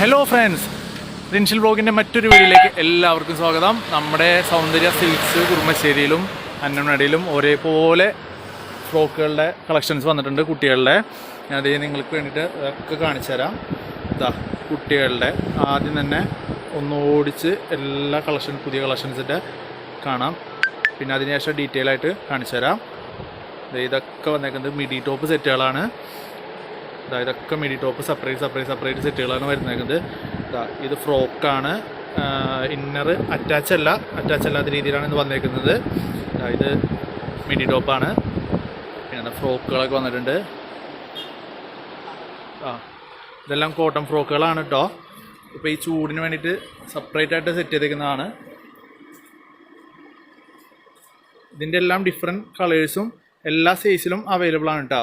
Hello friends റിൻഷിൽ ബ്ലോഗിന്റെ മറ്റൊരു വീഡിയോയിലേക്ക് എല്ലാവർക്കും സ്വാഗതം. നമ്മുടെ സൗന്ദര്യ സിൽക്സ് കുറുമശ്ശേരിയിലും അന്നമനടിയിലും ഒരേപോലെ ഫ്രോക്കുകളുടെ കളക്ഷൻസ് വന്നിട്ടുണ്ട് കുട്ടികളുടെ. അത് നിങ്ങൾക്ക് വേണ്ടിയിട്ട് ഒക്കെ കാണിച്ചു തരാം. ഇതാ കുട്ടികളുടെ. ആദ്യം തന്നെ ഒന്ന് ഓടിച്ച് എല്ലാ കളക്ഷൻ പുതിയ കളക്ഷൻസിന്റെ കാണാം. പിന്നെ അതിനുശേഷം ഡീറ്റെയിൽ ആയിട്ട് കാണിച്ചു തരാം. ഇതൊക്കെ വന്നേക്കുന്നത് മിഡി ടോപ്പ് സെറ്റുകളാണ് ഇതൊക്കെ midi top separate separate separate സെറ്റുകളാണ് വരുന്നേക്കുന്നത്. ഇതാ ഫ്രോക്കാണ്. ഇന്നർ അറ്റാച്ച് അല്ല അറ്റാച്ച് അല്ലാത്ത രീതിയിലാണ് ഇത് വന്നേക്കുന്നത്. ഇത് മിഡി ടോപ്പാണ്. പിന്നെ ഫ്രോക്കുകളൊക്കെ വന്നിട്ടുണ്ട്. ആ ഇതെല്ലാം കോട്ടൺ ഫ്രോക്കുകളാണ് കേട്ടോ ഇപ്പോൾ ഈ ചൂടിന് വേണ്ടിയിട്ട് സെപ്പറേറ്റ് ആയിട്ട് സെറ്റ് ചെയ്തേക്കുന്നതാണ്. ഇതിന്റെ എല്ലാം ഡിഫറെന്റ് കളേഴ്സും എല്ലാ സൈസിലും അവൈലബിൾ ആണ് കേട്ടോ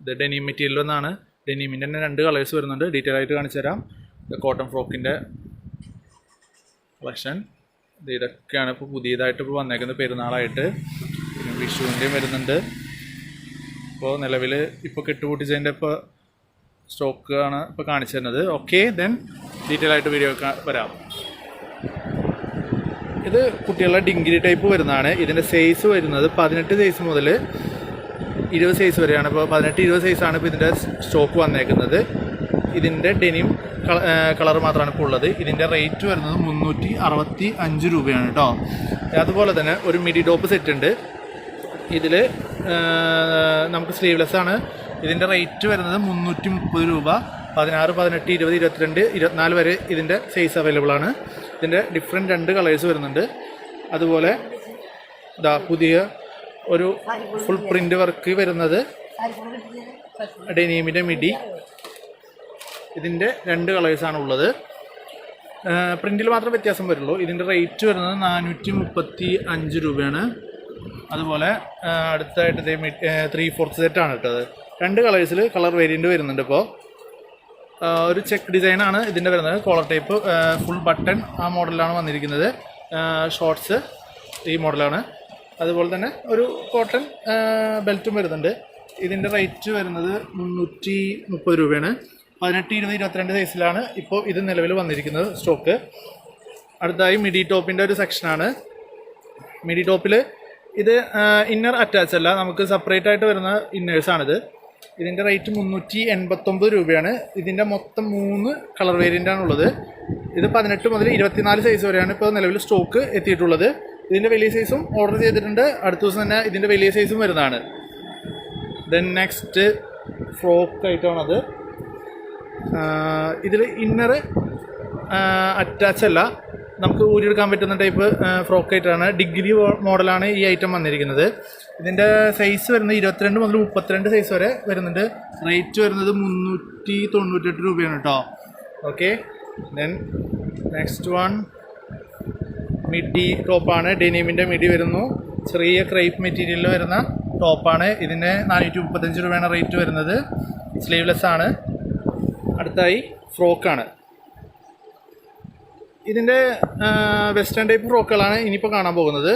ഇത് ഡെനിം മെറ്റീരിയൽ ഒന്നാണ് ഡെനിമിന്റെ തന്നെ രണ്ട് കളേഴ്സ് വരുന്നുണ്ട്. ഡീറ്റെയിൽ ആയിട്ട് കാണിച്ചു തരാം. ഇത് കോട്ടൺ ഫ്രോക്കിന്റെ കളക്ഷൻ ഇത് ഇതൊക്കെയാണ് ഇപ്പോൾ പുതിയതായിട്ട് ഇപ്പോൾ വന്നേക്കുന്നത് പെരുന്നാളായിട്ട്. പിന്നെ വിഷുവിന്റെയും വരുന്നുണ്ട്. ഇപ്പോൾ നിലവിൽ ഇപ്പോൾ കെട്ടുപൊട്ടിച്ചതിന്റെ ഇപ്പോൾ സ്റ്റോക്ക് ആണ് ഇപ്പോൾ കാണിച്ചു തരുന്നത്. ഓക്കെ ദെൻ ഡീറ്റെയിൽ ആയിട്ട് വീഡിയോ വരാം. ഇത് കുട്ടികളുടെ ഡിഗ്രി ടൈപ്പ് വരുന്നതാണ്. ഇതിന്റെ സൈസ് വരുന്നത് പതിനെട്ട് സൈസ് മുതൽ ഇരുപത് സൈസ് വരെയാണ്. ഇപ്പോൾ പതിനെട്ട് ഇരുപത് സൈസാണ് ഇപ്പോൾ ഇതിന്റെ സ്റ്റോക്ക് വന്നേക്കുന്നത്. ഇതിന്റെ ഡെനിം കളർ മാത്രമാണ് ഇപ്പോൾ ഉള്ളത്. ഇതിന്റെ റേറ്റ് വരുന്നത് മുന്നൂറ്റി അറുപത്തി അഞ്ച് രൂപയാണ് കേട്ടോ അതുപോലെ തന്നെ ഒരു മിഡി ടോപ്പ് സെറ്റ് ഉണ്ട്. ഇതിൽ നമുക്ക് സ്ലീവ്ലെസ് ആണ്. ഇതിന്റെ റേറ്റ് വരുന്നത് മുന്നൂറ്റി മുപ്പത് രൂപ. പതിനാറ് പതിനെട്ട് ഇരുപത് ഇരുപത്തിരണ്ട് ഇരുപത്തിനാല് വരെ ഇതിന്റെ സൈസ് അവൈലബിൾ ആണ്. ഇതിന്റെ ഡിഫറെന്റ് രണ്ട് കളേഴ്സ് വരുന്നുണ്ട്. അതുപോലെ ഇതാ പുതിയ ഒരു ഫുൾ പ്രിന്റ് വർക്ക് വരുന്നത് ഡെനീമിന്റെ മിഡി. ഇതിന്റെ രണ്ട് കളേഴ്സാണ് ഉള്ളത്. പ്രിന്റിൽ മാത്രം വ്യത്യാസം വരുള്ളൂ. ഇതിന്റെ റേറ്റ് വരുന്നത് നാനൂറ്റി മുപ്പത്തി അഞ്ച് രൂപയാണ്. അതുപോലെ അടുത്തായിട്ട് ത്രീ ഫോർത്ത് സെറ്റാണ് ഇട്ടത് രണ്ട് കളേഴ്സിൽ കളർ വേരിയന്റ് വരുന്നുണ്ട് ഇപ്പോൾ ഒരു ചെക്ക് ഡിസൈനാണ് ഇതിന്റെ വരുന്നത്. കോളർ ടൈപ്പ് ഫുൾ ബട്ടൺ ആ മോഡലാണ് വന്നിരിക്കുന്നത്. ഷോർട്സ് ഈ മോഡലാണ് അതുപോലെ തന്നെ ഒരു കോട്ടൺ ബെൽറ്റും വരുന്നുണ്ട്. ഇതിന്റെ റേറ്റ് വരുന്നത് മുന്നൂറ്റി മുപ്പത് രൂപയാണ്. പതിനെട്ട് ഇരുപത് ഇരുപത്തിരണ്ട് സൈസിലാണ് ഇപ്പോൾ ഇത് നിലവിൽ വന്നിരിക്കുന്നത് സ്റ്റോക്ക് അടുത്തായി മിഡി ടോപ്പിന്റെ ഒരു സെക്ഷനാണ് മിഡി ടോപ്പിൽ ഇത് ഇന്നർ അറ്റാച്ച് അല്ല നമുക്ക് സെപ്പറേറ്റ് ആയിട്ട് വരുന്ന ഇന്നേഴ്സാണിത് ഇതിന്റെ റേറ്റ് മുന്നൂറ്റി എൺപത്തൊമ്പത് രൂപയാണ്. ഇതിന്റെ മൊത്തം മൂന്ന് കളർ വേരിയന്റാണുള്ളത് ഇത് പതിനെട്ട് മുതൽ ഇരുപത്തിനാല് സൈസ് വരെയാണ് ഇപ്പോൾ നിലവിൽ സ്റ്റോക്ക് എത്തിയിട്ടുള്ളത്. ഇതിന്റെ വലിയ സൈസും ഓർഡർ ചെയ്തിട്ടുണ്ട്. അടുത്ത ദിവസം തന്നെ ഇതിന്റെ വലിയ സൈസും വരുന്നതാണ്. ദെൻ നെക്സ്റ്റ് ഫ്രോക്ക് ആയിട്ടാണത് ഇതിൽ ഇന്നർ അറ്റാച്ച് അല്ല. നമുക്ക് ഊരിയെടുക്കാൻ പറ്റുന്ന ടൈപ്പ് ഫ്രോക്ക് ആയിട്ടാണ് ഡിഗ്രി മോഡലാണ് ഈ ഐറ്റം വന്നിരിക്കുന്നത്. ഇതിന്റെ സൈസ് വരുന്നത് ഇരുപത്തിരണ്ട് മുതൽ മുപ്പത്തിരണ്ട് സൈസ് വരെ വരുന്നുണ്ട്. റേറ്റ് വരുന്നത് മുന്നൂറ്റി തൊണ്ണൂറ്റെട്ട് രൂപയാണ് കേട്ടോ okay then next one midi ടോപ്പാണ്. ഡെനീമിന്റെ മിഡി വരുന്നു. ചെറിയ ക്രൈപ്പ് മെറ്റീരിയലിൽ വരുന്ന ടോപ്പാണ്. ഇതിന് നാനൂറ്റി മുപ്പത്തഞ്ച് രൂപയാണ് റേറ്റ് വരുന്നത്. സ്ലീവ്ലെസ് ആണ്. അടുത്തായി ഫ്രോക്കാണ്. ഇതിന്റെ വെസ്റ്റേൺ ടൈപ്പ് ഫ്രോക്കുകളാണ് ഇനിയിപ്പോൾ കാണാൻ പോകുന്നത്.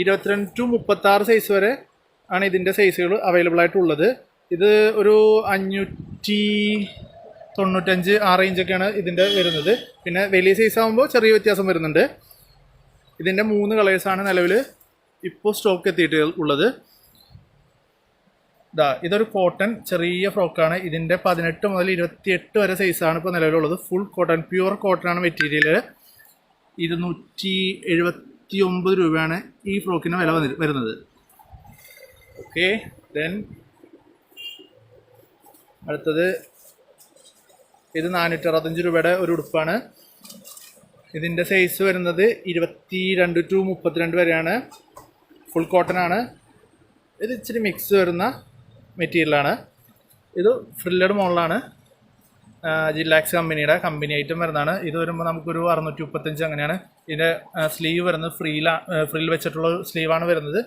ഇരുപത്തിരണ്ട് ടു മുപ്പത്താറ് സൈസ് വരെ ആണ് ഇതിന്റെ സൈസുകൾ അവൈലബിൾ ആയിട്ടുള്ളത്. ഇത് ഒരു അഞ്ഞൂറ്റി തൊണ്ണൂറ്റഞ്ച് ആ റേഞ്ചൊക്കെയാണ് ഇതിന്റെ വരുന്നത്. പിന്നെ വലിയ സൈസ് ആകുമ്പോൾ ചെറിയ വ്യത്യാസം വരുന്നുണ്ട്. ഇതിന്റെ മൂന്ന് കളേഴ്സാണ് നിലവിൽ ഇപ്പോൾ സ്റ്റോക്ക് എത്തിയിട്ട് ഉള്ളത്. ഇതാ ഇതൊരു കോട്ടൺ ചെറിയ ഫ്രോക്കാണ് ഇതിന്റെ പതിനെട്ട് മുതൽ ഇരുപത്തിയെട്ട് വരെ സൈസാണ് ഇപ്പോൾ നിലവിലുള്ളത്. ഫുൾ കോട്ടൺ പ്യുവർ കോട്ടൺ ആണ് മെറ്റീരിയൽ ഇരുന്നൂറ്റി എഴുപത്തി ഒമ്പത് രൂപയാണ് ഈ ഫ്രോക്കിന് വില വരുന്നത്. ഓക്കെ ദെൻ അടുത്തത് ഇത് നാനൂറ്റി അറുപത്തഞ്ച് രൂപയുടെ ഒരു ഉടുപ്പാണ്. ഇതിന്റെ സൈസ് വരുന്നത് ഇരുപത്തി രണ്ട് ടു മുപ്പത്തിരണ്ട് വരെയാണ്. ഫുൾ കോട്ടൺ ആണ്. ഇത് ഇച്ചിരി മിക്സ് വരുന്ന മെറ്റീരിയലാണ് ഇത് ഫ്രില്ലഡ് മോഡലാണ് ജില്ലാക്സ് കമ്പനിയുടെ കമ്പനി ഐറ്റം വരുന്നതാണ്. ഇത് വരുമ്പോൾ നമുക്കൊരു അറുന്നൂറ്റി മുപ്പത്തഞ്ച് അങ്ങനെയാണ് ഇതിന്റെ സ്ലീവ് വരുന്നത് ഫ്രീലാ ഫ്രിൽ വെച്ചിട്ടുള്ള സ്ലീവാണ് വരുന്നത്.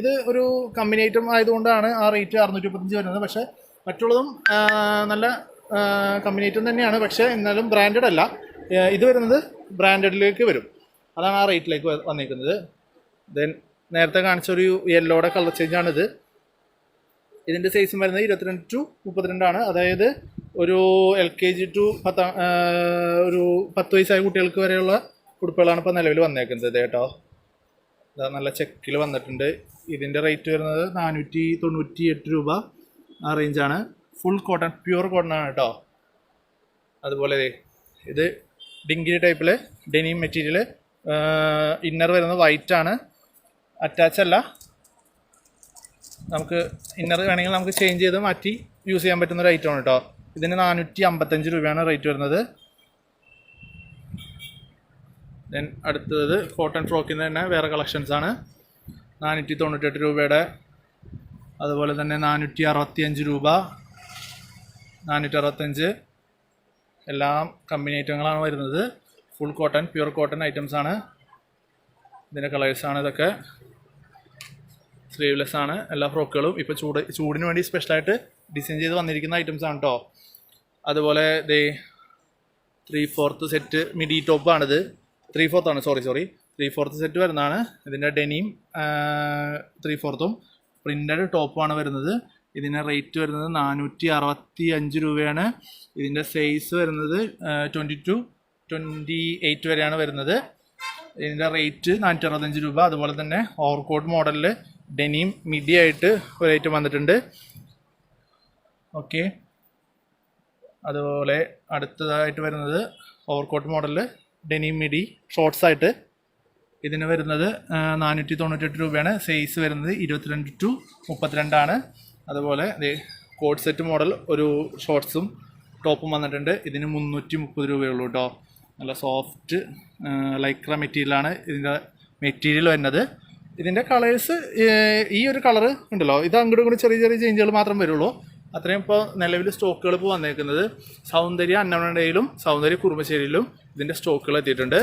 ഇത് ഒരു കമ്പനി ഐറ്റം ആയതുകൊണ്ടാണ് ആ റേറ്റ് അറുന്നൂറ്റി മുപ്പത്തഞ്ച് വരുന്നത്. പക്ഷേ മറ്റുള്ളതും നല്ല കമ്പനി ഐറ്റം തന്നെയാണ്. പക്ഷേ എന്നാലും ബ്രാൻഡഡ് അല്ല. ഇത് വരുന്നത് ബ്രാൻഡഡിലേക്ക് വരും. അതാണ് ആ റേറ്റിലേക്ക് വന്നിരിക്കുന്നത് ദെൻ നേരത്തെ കാണിച്ച ഒരു യെല്ലോയുടെ കളർ ചേഞ്ചാണിത് ഇതിന്റെ സൈസും വരുന്നത് ഇരുപത്തിരണ്ട് ടു മുപ്പത്തിരണ്ടാണ് അതായത് ഒരു എൽ കെ ജി ടു പത്താം ഒരു പത്ത് വയസ്സായ കുട്ടികൾക്ക് വരെയുള്ള ഉടുപ്പുകളാണ് ഇപ്പോൾ നിലവിൽ വന്നേക്കുന്നത് കേട്ടോ ഇതാ നല്ല ചെക്കിൽ വന്നിട്ടുണ്ട്. ഇതിന്റെ റേറ്റ് വരുന്നത് നാനൂറ്റി തൊണ്ണൂറ്റി എട്ട് രൂപ ആ റേഞ്ചാണ് ഫുൾ കോട്ടൺ പ്യുവർ കോട്ടൺ ആണ് കേട്ടോ. അതുപോലെ ഇത് ഡിങ്കിരി ടൈപ്പിൽ ഡെനിം മെറ്റീരിയൽ ഇന്നർ വരുന്നത് വൈറ്റ് ആണ്. അറ്റാച്ച് അല്ല. നമുക്ക് ഇന്നർ വേണമെങ്കിൽ നമുക്ക് ചേഞ്ച് ചെയ്ത് മാറ്റി യൂസ് ചെയ്യാൻ പറ്റുന്ന ഒരു ഐറ്റമാണ് കേട്ടോ. ഇതിന് നാനൂറ്റി അമ്പത്തഞ്ച് രൂപയാണ് റേറ്റ് വരുന്നത്. ദെൻ അടുത്തത് കോട്ടൺ ഫ്രോക്കിന് തന്നെ വേറെ കളക്ഷൻസ് ആണ്. നാനൂറ്റി തൊണ്ണൂറ്റെട്ട് രൂപയുടെ അതുപോലെ തന്നെ നാനൂറ്റി അറുപത്തി അഞ്ച് രൂപ. നാനൂറ്റി അറുപത്തഞ്ച് എല്ലാം കമ്പനി ഐറ്റങ്ങളാണ് വരുന്നത്. Full cotton pure cotton items ആണ്. ഇതിന്റെ കളേഴ്സാണ് ഇതൊക്കെ. സ്ലീവ്ലെസ് ആണ്. എല്ലാ ഫ്രോക്കുകളും ഇപ്പോൾ ചൂട് ചൂടിന് വേണ്ടി സ്പെഷ്യലായിട്ട് ഡിസൈൻ ചെയ്ത് വന്നിരിക്കുന്ന ഐറ്റംസ് ആണ് കേട്ടോ അതുപോലെ ദേ ത്രീ ഫോർത്ത് സെറ്റ് മിഡി ടോപ്പാണിത് ത്രീ ഫോർത്ത് ആണ് sorry sorry three fourth set വരുന്നതാണ് ഇതിന്റെ ഡെനിയും ത്രീ ഫോർത്തും പ്രിന്റഡ് ടോപ്പാണ് വരുന്നത്. ഇതിന്റെ റേറ്റ് വരുന്നത് നാനൂറ്റി അറുപത്തി അഞ്ച് രൂപയാണ്. ഇതിന്റെ സൈസ് വരുന്നത് ട്വന്റി ടു ട്വന്റി എയ്റ്റ് വരെയാണ് വരുന്നത്. ഇതിന്റെ റേറ്റ് നാനൂറ്റി അറുപത്തഞ്ച് രൂപ. അതുപോലെ തന്നെ ഓവർകോട്ട് മോഡലിൽ ഡെനിയും മിഡി ആയിട്ട് ഒരു ഐറ്റം വന്നിട്ടുണ്ട്. ഓക്കെ അതുപോലെ അടുത്തതായിട്ട് വരുന്നത് ഓവർകോട്ട് മോഡലിൽ ഡെനിം മിഡി ഷോർട്സ് ആയിട്ട് ഇതിന് വരുന്നത് നാനൂറ്റി തൊണ്ണൂറ്റെട്ട് രൂപയാണ്. സൈസ് വരുന്നത് ഇരുപത്തിരണ്ട് ടു മുപ്പത്തിരണ്ടാണ്. അതുപോലെ കോഡ് സെറ്റ് മോഡൽ ഒരു ഷോർട്സും ടോപ്പും വന്നിട്ടുണ്ട്. ഇതിന് മുന്നൂറ്റി മുപ്പത് രൂപയുള്ളൂ കേട്ടോ നല്ല സോഫ്റ്റ് ലൈക്ര മെറ്റീരിയലാണ് ഇതിന്റെ മെറ്റീരിയൽ വരുന്നത്. ഇതിന്റെ കളേഴ്സ് ഈ ഒരു കളർ ഉണ്ടല്ലോ. ഇത് അങ്ങോട്ടും ഇങ്ങോട്ടും ചെറിയ ചെറിയ ചേഞ്ചുകൾ മാത്രം വരുള്ളൂ. അത്രയും ഇപ്പോൾ നിലവിൽ സ്റ്റോക്കുകൾ ഇപ്പോൾ വന്നേക്കുന്നത് സൗന്ദര്യ അന്നമനടയിലും സൗന്ദര്യ കുറുമശ്ശേരിയിലും ഇതിന്റെ സ്റ്റോക്കുകൾ എത്തിയിട്ടുണ്ട്.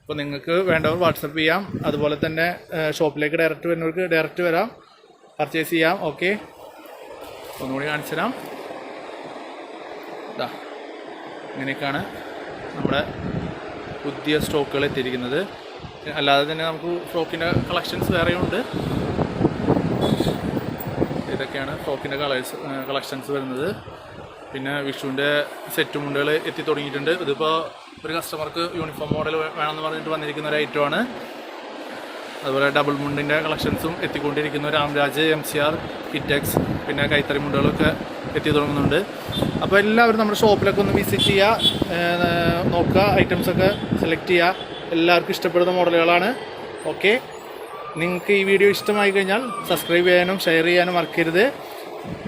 അപ്പോൾ നിങ്ങൾക്ക് വേണ്ടവർ വാട്സപ്പ് ചെയ്യാം. അതുപോലെ തന്നെ ഷോപ്പിലേക്ക് ഡയറക്റ്റ് വരുന്നവർക്ക് ഡയറക്റ്റ് വരാം. പർച്ചേസ് ചെയ്യാം. ഓക്കെ ഒന്നുകൂടി കാണിച്ചു തരാം ഇതാ ഇങ്ങനെയൊക്കെയാണ് നമ്മുടെ പുതിയ സ്റ്റോക്കുകൾ എത്തിയിരിക്കുന്നത്. അല്ലാതെ തന്നെ നമുക്ക് ഫ്രോക്കിന്റെ കളക്ഷൻസ് വേറെയുണ്ട്. ഇതൊക്കെയാണ് ഫ്രോക്കിന്റെ കളേഴ്സ് കളക്ഷൻസ് വരുന്നത്. പിന്നെ വിഷുവിന്റെ സെറ്റ് മുണ്ടുകൾ എത്തി തുടങ്ങിയിട്ടുണ്ട്. ഇതിപ്പോൾ ഒരു കസ്റ്റമർക്ക് യൂണിഫോം മോഡൽ വേണമെന്ന് പറഞ്ഞിട്ട് വന്നിരിക്കുന്ന ഒരു ഐറ്റമാണ് അതുപോലെ ഡബിൾ മുണ്ടിന്റെ കളക്ഷൻസും എത്തിക്കൊണ്ടിരിക്കുന്നു. Ramraj M C R Kitex പിന്നെ കൈത്തറി മുണ്ടുകളൊക്കെ എത്തി തുടങ്ങുന്നുണ്ട്. അപ്പോൾ എല്ലാവരും നമ്മുടെ ഷോപ്പിലൊക്കെ ഒന്ന് വിസിറ്റ് ചെയ്യുക നോക്കുക ഐറ്റംസൊക്കെ സെലക്ട് ചെയ്യുക എല്ലാവർക്കും ഇഷ്ടപ്പെടുന്ന മോഡലുകളാണ് ഓക്കെ നിങ്ങൾക്ക് ഈ വീഡിയോ ഇഷ്ടമായി കഴിഞ്ഞാൽ സബ്സ്ക്രൈബ് ചെയ്യാനും ഷെയർ ചെയ്യാനും മറക്കരുത്.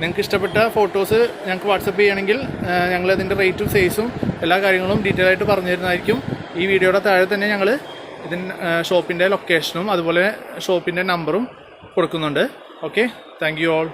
നിങ്ങൾക്ക് ഇഷ്ടപ്പെട്ട ഫോട്ടോസ് ഞങ്ങൾക്ക് വാട്സപ്പ് ചെയ്യണമെങ്കിൽ ഞങ്ങൾ അതിന്റെ റേറ്റും സൈസും എല്ലാ കാര്യങ്ങളും ഡീറ്റെയിൽ ആയിട്ട് പറഞ്ഞു തരുന്നതായിരിക്കും ഈ വീഡിയോയുടെ താഴെ തന്നെ ഞങ്ങൾ ഇതിന് ഷോപ്പിന്റെ ലൊക്കേഷനും അതുപോലെ ഷോപ്പിന്റെ നമ്പറും കൊടുക്കുന്നുണ്ട്. Okay thank you all